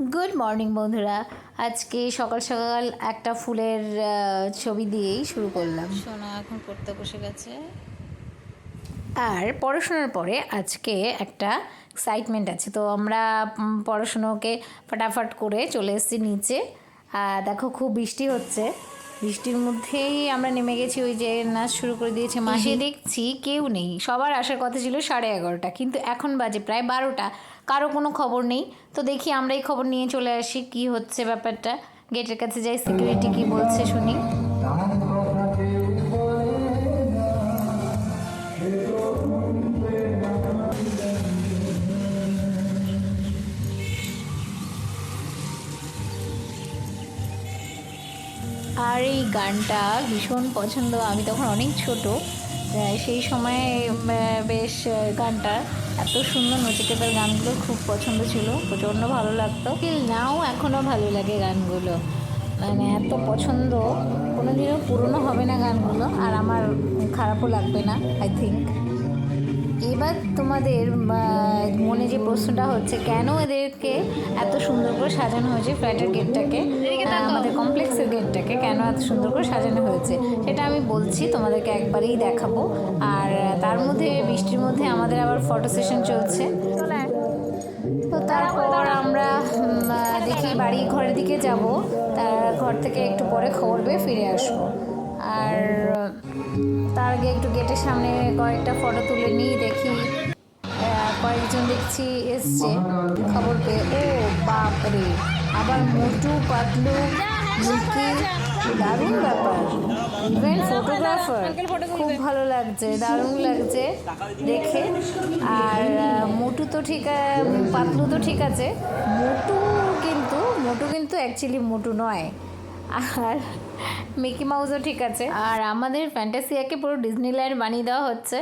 Good morning বন্ধুরা। আজকে সকাল সকাল একটা ফুলের ছবি দিয়েই শুরু করলাম। সোনা এখন পড়তে বসে গেছে। আর পড়াশোনার পরে আজকে একটা এক্সাইটমেন্ট আছে। তো আমরা পড়াশুনোকে ফাটাফাট করে চলে এসেছি নিচে। আর দেখো খুব বৃষ্টি হচ্ছে। বৃষ্টির মধ্যেই আমরা নেমে গেছি ওই যে নাচ শুরু করে দিয়েছে মাসে। দেখছি কেউ নেই। সবার আসার কথা ছিল সাড়ে এগারোটা কিন্তু এখন বাজে প্রায় বারোটা। কারও কোনো খবর নেই। তো দেখি আমরাই খবর নিয়ে চলে আসি কি হচ্ছে ব্যাপারটা। গেটের কাছে যাই সিকিউরিটি কি বলছে শুনি। আর এই গানটা ভীষণ পছন্দ। আমি তখন অনেক ছোট সেই সময় বেশ গানটা এত সুন্দর নচিকেতার গানগুলো খুব পছন্দ ছিল, প্রচণ্ড ভালো লাগতো। নাও এখনও ভালো লাগে গানগুলো। মানে এত পছন্দ, কোনোদিনও পুরনো হবে না গানগুলো, আর আমার খারাপও লাগবে না আই থিঙ্ক এবার তোমাদের মনে যে প্রশ্নটা হচ্ছে কেন এদেরকে এত সুন্দর করে সাজানো হয়েছে ফ্ল্যাটের গেটটাকে? আমাদের কমপ্লেক্সের গেটটাকে কেন এত সুন্দর করে সাজানো হয়েছে? সেটা আমি বলছি তোমাদেরকে একবারেই দেখাবো। আর তার মধ্যে বৃষ্টির মধ্যে আমাদের আবার ফটো সেশন চলছে। তো তারপর আমরা দেখি বাড়ি ঘরের দিকে যাব। তার ঘর থেকে একটু পরে খবর পেয়ে ফিরে আসব। তার আগে একটু গেটের সামনে কয়েকটা ফটো তুলে নিই, দেখি কয়েকজন দেখছি এসছে, খবর পেয়ে, ও বাপরে, আবার মোটু, পাতলু মুখি দারুণ ব্যাপার। ইভেন ফটোগ্রাফার খুব ভালো লাগছে, দারুণ লাগছে দেখে। আর মোটু তো ঠিক পাতলু তো ঠিক আছে, মোটু কিন্তু মোটু কিন্তু অ্যাকচুয়ালি মোটু নয়। আর মিকি মাউসও ঠিক আছে। আর আমাদের ফ্যান্টাসিয়াকে পুরো ডিজনিল্যান্ড বানিয়ে দেওয়া হচ্ছে।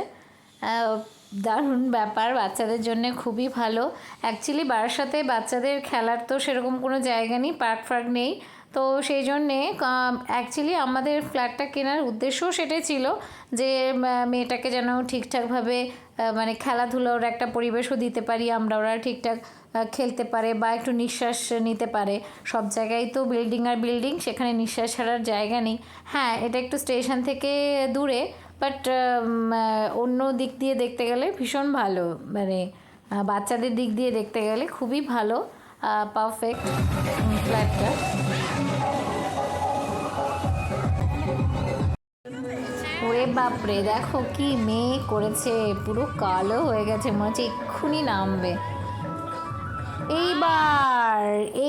দারুণ ব্যাপার, বাচ্চাদের জন্য খুবই ভালো। অ্যাকচুয়ালি বারাসাতে বাচ্চাদের খেলার তো সেরকম কোনো জায়গা নেই, পার্ক ফার্ক নেই। তো সেই জন্যে অ্যাকচুয়ালি আমাদের ফ্ল্যাটটা কেনার উদ্দেশ্যও সেটাই ছিল যে মেয়েটাকে যেন ঠিকঠাকভাবে মানে খেলাধুলোর একটা পরিবেশও দিতে পারি আমরা, ওরা ঠিকঠাক খেলতে পারে বা একটু নিঃশ্বাস নিতে পারে। সব জায়গায় তো বিল্ডিং আর বিল্ডিং সেখানে নিঃশ্বাস ছাড়ার জায়গা নেই। হ্যাঁ এটা একটু স্টেশন থেকে দূরে বাট অন্য দিক দিয়ে দেখতে গেলে ভীষণ ভালো। মানে বাচ্চাদের দিক দিয়ে দেখতে গেলে খুবই ভালো। পারফেক্ট ফ্ল্যাটটা ওরে বাপরে, দেখো কি মেয়ে করেছে। পুরো কালো হয়ে গেছে, মনে হচ্ছে এক্ষুনি নামবে। এইবার,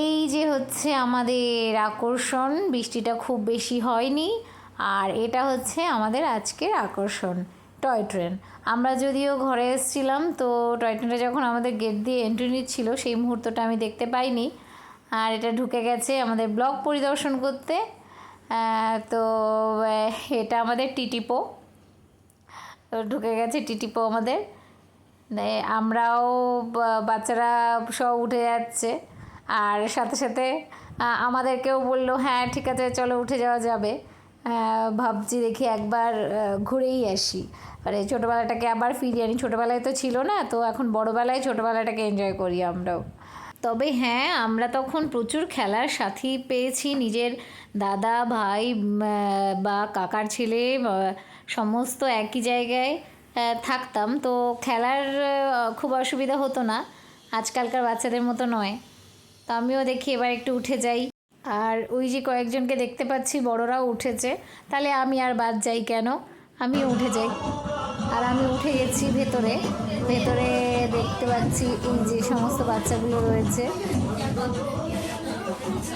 এই যে হচ্ছে আমাদের আকর্ষণ, বৃষ্টিটা খুব বেশি হয়নি, আর এটা হচ্ছে আমাদের আজকের আকর্ষণ, টয় ট্রেন। আমরা যদিও ঘরে এসেছিলাম, তো টয় ট্রেনটা যখন আমাদের গেট দিয়ে এন্ট্রি নিচ্ছিল, সেই মুহূর্তটা আমি দেখতে পাইনি। আর এটা ঢুকে গেছে আমাদের ব্লগ পরিদর্শন করতে তো এটা আমাদের টিটিপো। ঢুকে গেছে টিটিপো আমাদের। আমরাও বাচ্চারা সব উঠে যাচ্ছে। আর সাথে সাথে আমাদেরকেও বলল হ্যাঁ ঠিক আছে, চলো উঠে যাওয়া যাবে। ভাবছি দেখি একবার ঘুরেই আসি। মানে ছোটোবেলাটাকে আবার ফিরিয়ে আনি। ছোটোবেলায় তো ছিল না, তো এখন বড়োবেলায় ছোটোবেলাটাকে এনজয় করি আমরাও। তবে হ্যাঁ আমরা তখন প্রচুর খেলার সাথী পেয়েছি। নিজের দাদা, ভাই বা কাকার ছেলে সমস্ত একই জায়গায়। থাকতাম। তো খেলার খুব অসুবিধা হতো না। আজকালকার বাচ্চাদের মতো নয়। তো আমিও দেখি এবার একটু উঠে যাই। আর ওই যে কয়েকজনকে দেখতে পাচ্ছি, বড়রাও উঠেছে। তাহলে আমি আর বাদ যাই কেন? আমিও উঠে যাই। আর আমি উঠে গেছি ভেতরে। ভেতরে দেখতে পাচ্ছি এই যে সমস্ত বাচ্চাগুলো রয়েছে।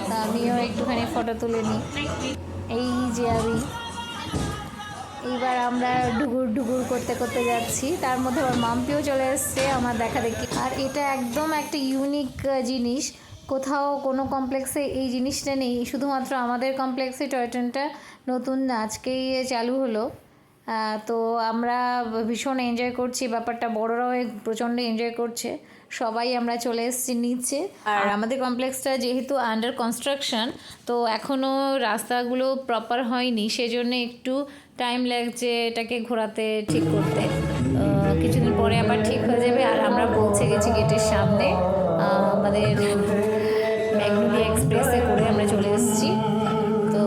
তা আমিও একটুখানি ফটো তুলে নিই। এই যে আমি। এইবার আমরা ডুগুর ডুগুর করতে করতে যাচ্ছি। তার মধ্যে আবার মাম্পিও চলে এসছে আমার দেখা দেখি। আর এটা একদম একটা ইউনিক জিনিস। কোথাও কোনো কমপ্লেক্সে এই জিনিসটা নেই শুধুমাত্র আমাদের কমপ্লেক্সে টয় ট্রেনটা নতুন আজকেই চালু হলো। তো আমরা ভীষণ এনজয় করছি ব্যাপারটা বড়রাও প্রচণ্ড এনজয় করছে। সবাই আমরা চলে এসেছি নিচে। আর আমাদের কমপ্লেক্সটা যেহেতু আন্ডার কনস্ট্রাকশন তো এখনও রাস্তাগুলো প্রপার হয়নি সেজন্য একটু টাইম লাগছে এটাকে ঘোরাতে ঠিক করতে। কিছুদিন পরে আবার ঠিক হয়ে যাবে আর আমরা পৌঁছে গেছি গেটের সামনে। আমাদের ম্যাগনোলিয়া এক্সপ্রেসে করে আমরা চলে এসেছি। তো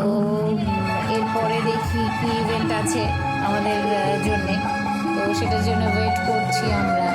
এরপরে দেখি কী ইভেন্ট আছে আমাদের জন্যে। তো সেটার জন্য ওয়েট করছি আমরা।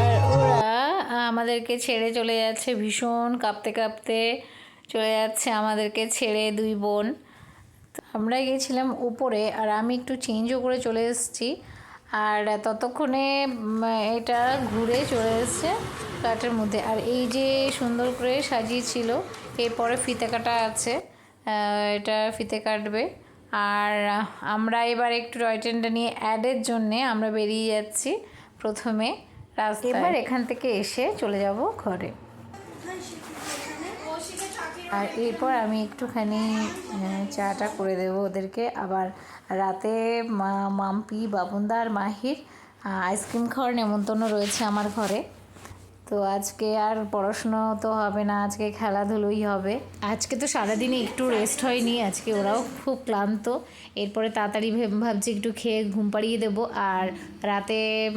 আর ওরা আমাদেরকে ছেড়ে চলে যাচ্ছে, ভীষণ কাঁপতে কাঁপতে চলে যাচ্ছে আমাদেরকে ছেড়ে দুই বোন। আমরা গেছিলাম উপরে আর আমি একটু চেঞ্জও করে চলে এসেছি। আর ততক্ষণে এটা ঘুরে চলে এসছে ফ্ল্যাটের মধ্যে। আর এই যে সুন্দর করে সাজিয়েছিল, এরপরে ফিতে কাটা আছে এটা ফিতে কাটবে। আর আমরা এবার একটু টয় ট্রেনটা নিয়ে অ্যাডের জন্যে আমরা বেরিয়ে যাচ্ছি প্রথমে রাস্তা এবার এখান থেকে এসে চলে যাব ঘরে। আর এরপর আমি একটুখানি চাটা করে দেবো ওদেরকে। আবার রাতে মা- মাম্পি বাবুন্দা আর মাহির আইসক্রিম খাওয়ার নেমন্তন্ন রয়েছে আমার ঘরে। তো আজকে আর পড়াশুনো তো হবে না, আজকে খেলাধুলোই হবে। আজকে তো সারাদিনে একটু রেস্ট হয়নি, আজকে ওরাও খুব ক্লান্ত। এরপরে তাড়াতাড়ি ভেব- ভাবছি একটু খেয়ে ঘুম পাড়িয়ে দেবো আর রাতে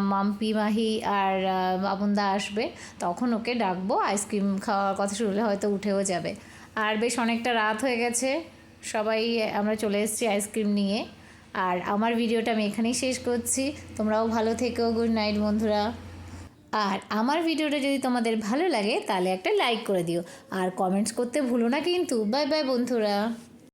মাম্পি, মাহি আর বাবুন্দা আসবে, তখন ওকে ডাকবো, আইসক্রিম খাওয়ার কথা শুনলে হয়তো উঠেও যাবে। আর বেশ অনেকটা রাত হয়ে গেছে, সবাই আমরা চলে এসেছি আইসক্রিম নিয়ে। আর আমার ভিডিওটা আমি এখানেই শেষ করছি, তোমরাও ভালো থেকো গুড নাইট বন্ধুরা। আর আমার ভিডিওটা যদি তোমাদের ভালো লাগে তাহলে একটা লাইক করে দিও। আর কমেন্টস করতে ভুলো না কিন্তু। বাই বাই বন্ধুরা।